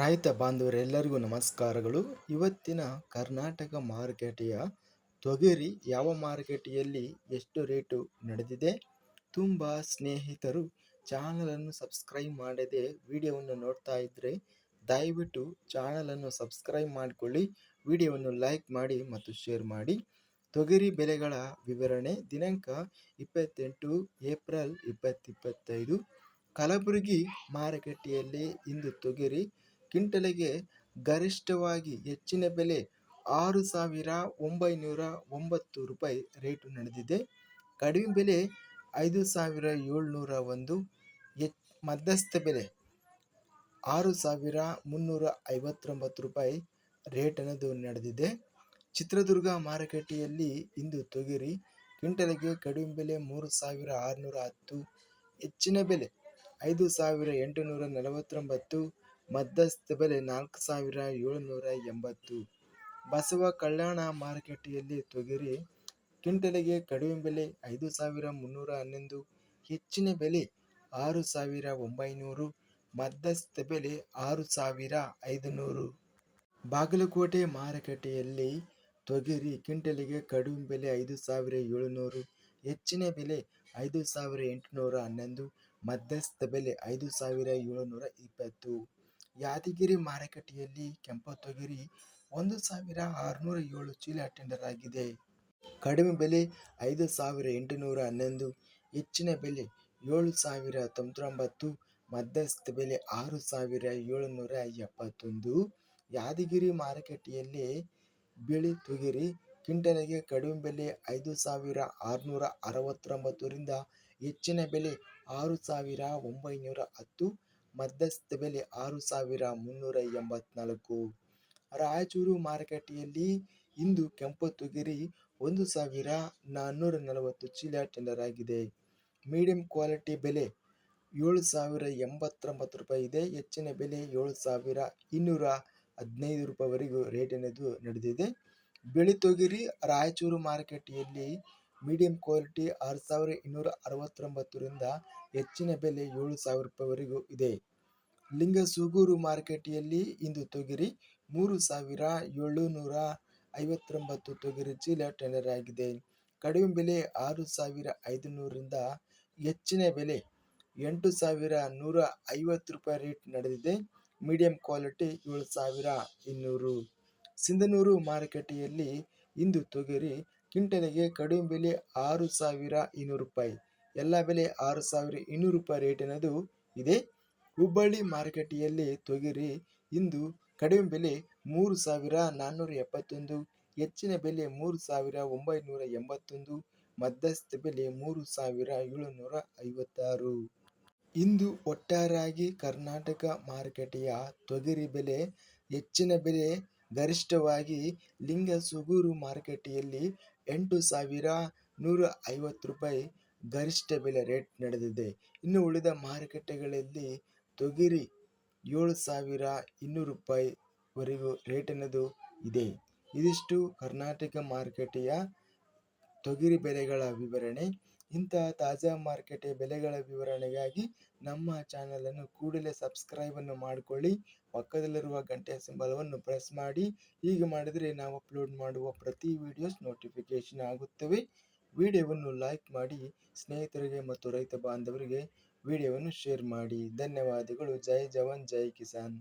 ರೈತ ಬಾಂಧವರೆಲ್ಲರಿಗೂ ನಮಸ್ಕಾರಗಳು. ಇವತ್ತಿನ ಕರ್ನಾಟಕ ಮಾರುಕಟ್ಟೆಯ ತೊಗರಿ ಯಾವ ಮಾರುಕಟ್ಟೆಯಲ್ಲಿ ಎಷ್ಟು ರೇಟು ನಡೆದಿದೆ? ತುಂಬ ಸ್ನೇಹಿತರು ಚಾನಲನ್ನು ಸಬ್ಸ್ಕ್ರೈಬ್ ಮಾಡದೆ ವಿಡಿಯೋವನ್ನು ನೋಡ್ತಾ ಇದ್ದರೆ ದಯವಿಟ್ಟು ಚಾನಲನ್ನು ಸಬ್ಸ್ಕ್ರೈಬ್ ಮಾಡಿಕೊಳ್ಳಿ, ವಿಡಿಯೋವನ್ನು ಲೈಕ್ ಮಾಡಿ ಮತ್ತು ಶೇರ್ ಮಾಡಿ. ತೊಗರಿ ಬೆಲೆಗಳ ವಿವರಣೆ ದಿನಾಂಕ ಇಪ್ಪತ್ತೆಂಟು ಏಪ್ರಿಲ್ ಇಪ್ಪತ್ತಿಪ್ಪತ್ತೈದು ಕಲಬುರಗಿ ಮಾರುಕಟ್ಟೆಯಲ್ಲಿ ಇಂದು ತೊಗರಿ ಕ್ವಿಂಟಲಿಗೆ ಗರಿಷ್ಠವಾಗಿ ಹೆಚ್ಚಿನ ಬೆಲೆ ಆರು ಸಾವಿರ ಒಂಬೈನೂರ ಒಂಬತ್ತು ರೂಪಾಯಿ ರೇಟು ನಡೆದಿದೆ. ಕಡಿಮೆ ಬೆಲೆ ಐದು ಸಾವಿರ ಏಳ್ನೂರ ಒಂದು, ಎಚ್, ಮಧ್ಯಸ್ಥ ಬೆಲೆ ಆರು ಸಾವಿರ ಮುನ್ನೂರ ಐವತ್ತೊಂಬತ್ತು ರೂಪಾಯಿ ರೇಟ್ ಅನ್ನೋದು ನಡೆದಿದೆ. ಚಿತ್ರದುರ್ಗ ಮಾರುಕಟ್ಟೆಯಲ್ಲಿ ಇಂದು ತೊಗರಿ ಕ್ವಿಂಟಲಿಗೆ ಕಡಿಮೆ ಬೆಲೆ ಮೂರು ಸಾವಿರ ಆರುನೂರ ಹತ್ತು, ಹೆಚ್ಚಿನ ಬೆಲೆ ಐದು ಸಾವಿರ ಎಂಟುನೂರ ನಲವತ್ತೊಂಬತ್ತು ಮಧ್ಯಸ್ಥ ಬೆಲೆ ನಾಲ್ಕು ಸಾವಿರ ಏಳುನೂರ ಎಂಬತ್ತು. ಬಸವ ಕಲ್ಯಾಣ ಮಾರುಕಟ್ಟೆಯಲ್ಲಿ ತೊಗರಿ ಕ್ವಿಂಟಲಿಗೆ ಕಡಿಮೆ ಬೆಲೆ ಐದು ಸಾವಿರ ಮುನ್ನೂರ ಹನ್ನೊಂದು, ಹೆಚ್ಚಿನ ಬೆಲೆ ಆರು ಸಾವಿರ ಒಂಬೈನೂರು, ಮಧ್ಯಸ್ಥ ಬೆಲೆ ಆರು ಸಾವಿರ ಐದುನೂರು. ಬಾಗಲಕೋಟೆ ಮಾರುಕಟ್ಟೆಯಲ್ಲಿ ತೊಗರಿ ಕ್ವಿಂಟಲಿಗೆ ಕಡಿಮೆ ಬೆಲೆ ಐದು ಸಾವಿರ ಏಳುನೂರು, ಹೆಚ್ಚಿನ ಬೆಲೆ ಐದು ಸಾವಿರ ಎಂಟುನೂರ ಹನ್ನೊಂದು, ಮಧ್ಯಸ್ಥ ಬೆಲೆ ಐದು ಸಾವಿರ ಏಳುನೂರ ಇಪ್ಪತ್ತು. ಯಾದಗಿರಿ ಮಾರುಕಟ್ಟೆಯಲ್ಲಿ ಕೆಂಪು ತೊಗರಿ ಒಂದು ಸಾವಿರ ಆರುನೂರ ಏಳು ಚೀಲ ಟೆಂಡರ್ ಆಗಿದೆ ಕಡಿಮೆ ಬೆಲೆ ಐದು ಸಾವಿರ ಎಂಟುನೂರ ಹನ್ನೊಂದು, ಹೆಚ್ಚಿನ ಬೆಲೆ ಏಳು ಸಾವಿರ ತೊಂಬತ್ತೊಂಬತ್ತು, ಮಧ್ಯಸ್ಥ ಬೆಲೆ ಆರು ಸಾವಿರ ಏಳುನೂರ ಎಪ್ಪತ್ತೊಂದು. ಯಾದಗಿರಿ ಮಾರುಕಟ್ಟೆಯಲ್ಲಿ ಬಿಳಿ ತೊಗರಿ ಕ್ವಿಂಟಲ್ಗೆ ಕಡಿಮೆ ಬೆಲೆ ಐದು ಸಾವಿರ ಆರುನೂರ ಅರವತ್ತೊಂಬತ್ತರಿಂದ ಹೆಚ್ಚಿನ ಬೆಲೆ ಆರು ಸಾವಿರ ಒಂಬೈನೂರ ಹತ್ತು ಮಧ್ಯಸ್ಥ ಬೆಲೆ ಆರು ಸಾವಿರ ಮುನ್ನೂರ ಎಂಬತ್ನಾಲ್ಕು. ರಾಯಚೂರು ಮಾರುಕಟ್ಟೆಯಲ್ಲಿ ಇಂದು ಕೆಂಪು ತೊಗರಿ ಒಂದು ಸಾವಿರ ನಾನ್ನೂರ ನಲವತ್ತು ಚೀಲ ಟೆಂಡರ್ ಆಗಿದೆ. ಮೀಡಿಯಂ ಕ್ವಾಲಿಟಿ ಬೆಲೆ ಏಳು ಸಾವಿರ ಎಂಬತ್ತೊಂಬತ್ತು ರೂಪಾಯಿ ಇದೆ. ಹೆಚ್ಚಿನ ಬೆಲೆ ಏಳು ಸಾವಿರ ಇನ್ನೂರ ಹದಿನೈದು ರೂಪಾಯಿವರೆಗೂ ರೇಟ್ ಅನ್ನೋದು ನಡೆದಿದೆ. ಬಿಳಿ ತೊಗರಿ ರಾಯಚೂರು ಮಾರುಕಟ್ಟೆಯಲ್ಲಿ ಮೀಡಿಯಂ ಕ್ವಾಲಿಟಿ ಆರು ಸಾವಿರ ಇನ್ನೂರ ಅರವತ್ತೊಂಬತ್ತರಿಂದ ಹೆಚ್ಚಿನ ಬೆಲೆ ಏಳು ಸಾವಿರ ರೂಪಾಯಿವರೆಗೂ ಇದೆ. ಲಿಂಗಸೂಗೂರು ಮಾರುಕಟ್ಟೆಯಲ್ಲಿ ಇಂದು ತೊಗರಿ ಮೂರು ಸಾವಿರ ಏಳುನೂರ ಐವತ್ತೊಂಬತ್ತು ತೊಗರಿ ಚೀಲ ಟೆಂಡರ್ ಆಗಿದೆ. ಕಡಿಮೆ ಬೆಲೆ ಆರು ಸಾವಿರ ಐದು ನೂರರಿಂದ ಹೆಚ್ಚಿನ ಬೆಲೆ ಎಂಟು ಸಾವಿರ ನೂರ ಐವತ್ತು ರೂಪಾಯಿ ರೇಟ್ ನಡೆದಿದೆ. ಮೀಡಿಯಂ ಕ್ವಾಲಿಟಿ ಏಳು ಸಾವಿರ ಇನ್ನೂರು. ಸಿಂಧನೂರು ಮಾರುಕಟ್ಟೆಯಲ್ಲಿ ಇಂದು ತೊಗರಿ ಕ್ವಿಂಟಲಿಗೆ ಕಡಿಮೆ ಬೆಲೆ ಆರು ಸಾವಿರ ಇನ್ನೂರು ರೂಪಾಯಿ. ಎಲ್ಲ ಬೆಲೆ ಆರು ಸಾವಿರ ಇನ್ನೂರು ರೂಪಾಯಿ ರೇಟ್ ಅನ್ನೋದು ಇದೆ. ಹುಬ್ಬಳ್ಳಿ ಮಾರುಕಟ್ಟೆಯಲ್ಲಿ ತೊಗರಿ ಇಂದು ಕಡಿಮೆ ಬೆಲೆ ಮೂರು ಸಾವಿರ ನಾನ್ನೂರ ಎಪ್ಪತ್ತೊಂದು, ಹೆಚ್ಚಿನ ಬೆಲೆ ಮೂರು ಸಾವಿರ ಒಂಬೈನೂರ ಎಂಬತ್ತೊಂದು, ಮಧ್ಯಸ್ಥ ಬೆಲೆ ಮೂರು ಸಾವಿರ ಏಳುನೂರ ಐವತ್ತಾರು. ಇಂದು ಒಟ್ಟಾರಾಗಿ ಕರ್ನಾಟಕ ಮಾರುಕಟ್ಟೆಯ ತೊಗರಿ ಬೆಲೆ ಹೆಚ್ಚಿನ ಬೆಲೆ ಗರಿಷ್ಠವಾಗಿ ಲಿಂಗಸುಗೂರು ಮಾರುಕಟ್ಟೆಯಲ್ಲಿ ಎಂಟು ಸಾವಿರ ನೂರ ಐವತ್ತು ರೂಪಾಯಿ ಗರಿಷ್ಠ ಬೆಲೆ ರೇಟ್ ನಡೆದಿದೆ. ಇನ್ನು ಉಳಿದ ಮಾರುಕಟ್ಟೆಗಳಲ್ಲಿ ತೊಗರಿ ಏಳು ಸಾವಿರ ಇನ್ನೂರು ರೂಪಾಯಿವರೆಗೂ ರೇಟ್ ಅನ್ನೋದು ಇದೆ. ಇದಿಷ್ಟು ಕರ್ನಾಟಕ ಮಾರುಕಟ್ಟೆಯ ತೊಗರಿ ಬೆಲೆಗಳ ವಿವರಣೆ. ಇಂತಹ ತಾಜಾ ಮಾರ್ಕೆಟ್ ಬೆಲೆಗಳ ವಿವರಣೆಗಾಗಿ ನಮ್ಮ ಚಾನಲನ್ನು ಕೂಡಲೇ ಸಬ್ಸ್ಕ್ರೈಬನ್ನು ಮಾಡಿಕೊಳ್ಳಿ. ಪಕ್ಕದಲ್ಲಿರುವ ಗಂಟೆಯ ಸಿಂಬಲವನ್ನು ಪ್ರೆಸ್ ಮಾಡಿ. ಹೀಗೆ ಮಾಡಿದರೆ ನಾವು ಅಪ್ಲೋಡ್ ಮಾಡುವ ಪ್ರತಿ ವಿಡಿಯೋಸ್ ನೋಟಿಫಿಕೇಷನ್ ಆಗುತ್ತವೆ. ವಿಡಿಯೋವನ್ನು ಲೈಕ್ ಮಾಡಿ. ಸ್ನೇಹಿತರಿಗೆ ಮತ್ತು ರೈತ ಬಾಂಧವರಿಗೆ ವಿಡಿಯೋವನ್ನು ಶೇರ್ ಮಾಡಿ. ಧನ್ಯವಾದಗಳು. ಜೈ ಜವಾನ್, ಜೈ ಕಿಸಾನ್.